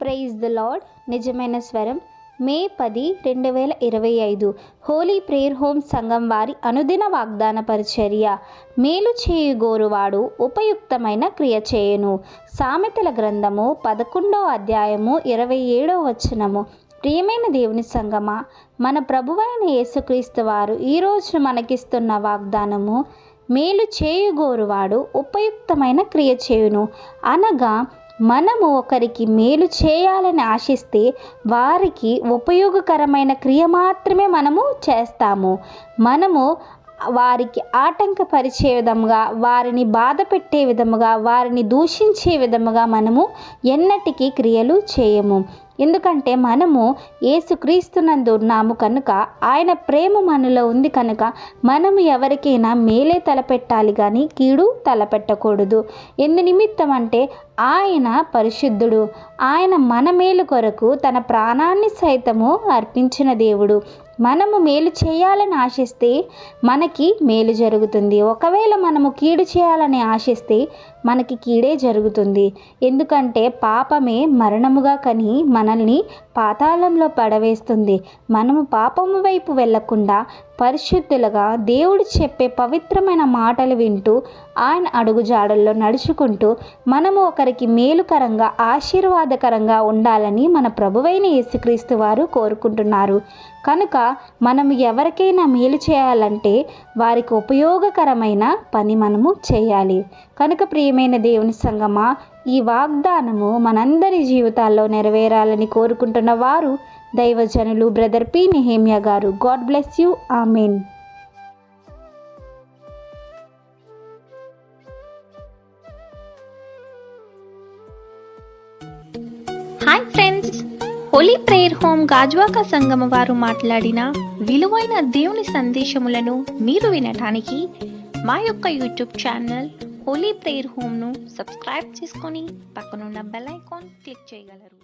Praise the lord నిజమైన స్వరం. మే పది రెండు వేల ఇరవై ఐదు. హోలీ ప్రేయర్ హోమ్ సంఘం వారి అనుదిన వాగ్దాన పరిచర్య. మేలు చేయు గోరువాడు ఉపయుక్తమైన క్రియ చేయును. సామెతల గ్రంథము పదకొండో అధ్యాయము ఇరవై ఏడో వచనము. ప్రియమైన దేవుని సంగమా మన ప్రభువైన యేసుక్రీస్తు వారు ఈరోజు మనకిస్తున్న వాగ్దానము మేలు చేయుగోరువాడు ఉపయుక్తమైన క్రియ చేయును. అనగా మనము ఒకరికి మేలు చేయాలని ఆశిస్తే వారికి ఉపయోగకరమైన క్రియ మాత్రమే మనము చేస్తాము. మనము వారికి ఆటంకపరిచే విధముగా వారిని బాధ పెట్టే విధముగా వారిని దూషించే విధముగా మనము ఎన్నటికీ క్రియలు చేయము. ఎందుకంటే మనము ఏసుక్రీస్తునందు ఉన్నాము కనుక ఆయన ప్రేమ మనలో ఉంది కనుక మనము ఎవరికైనా మేలే తలపెట్టాలి కానీ కీడు తలపెట్టకూడదు. ఎందు నిమిత్తం అంటే ఆయన పరిశుద్ధుడు. ఆయన మన మేలు కొరకు తన ప్రాణాన్ని సైతము అర్పించిన దేవుడు. మనము మేలు చేయాలని ఆశిస్తే మనకి మేలు జరుగుతుంది. ఒకవేళ మనము కీడు చేయాలని ఆశిస్తే మనకి కీడే జరుగుతుంది. ఎందుకంటే పాపమే మరణముగా కని మనల్ని పాతాళంలో పడవేస్తుంది. మనము పాపము వైపు వెళ్ళకుండా పరిశుద్ధులుగా దేవుడు చెప్పే పవిత్రమైన మాటలు వింటూ ఆయన అడుగుజాడల్లో నడుచుకుంటూ మనము ఒకరికి మేలుకరంగా ఆశీర్వాదకరంగా ఉండాలని మన ప్రభువైన యేసుక్రీస్తు వారు కోరుకుంటున్నారు. కనుక మనం ఎవరికైనా మేలు చేయాలంటే వారికి ఉపయోగకరమైన పని మనము చేయాలి. కనుక ప్రియమైన దేవుని సంగమా ఈ వాగ్దానము మనందరి జీవితాల్లో నెరవేరాలని కోరుకుంటున్న వారు దైవజనులు బ్రదర్ పి నెహేమియా గారు. God bless you. Amen. Hi friends. Holy prayer home Gajuwaka Sangama వారు మాట్లాడిన విలువైన దేవుని సందేశములను మీరు వినటానికి మా యొక్క యూట్యూబ్ ఛానల్ హోలీ ప్రేయర్ హోమ్ను సబ్స్క్రైబ్ చేసుకొని పక్కనున్న బెల్ ఐకాన్ క్లిక్ చేయగలరు.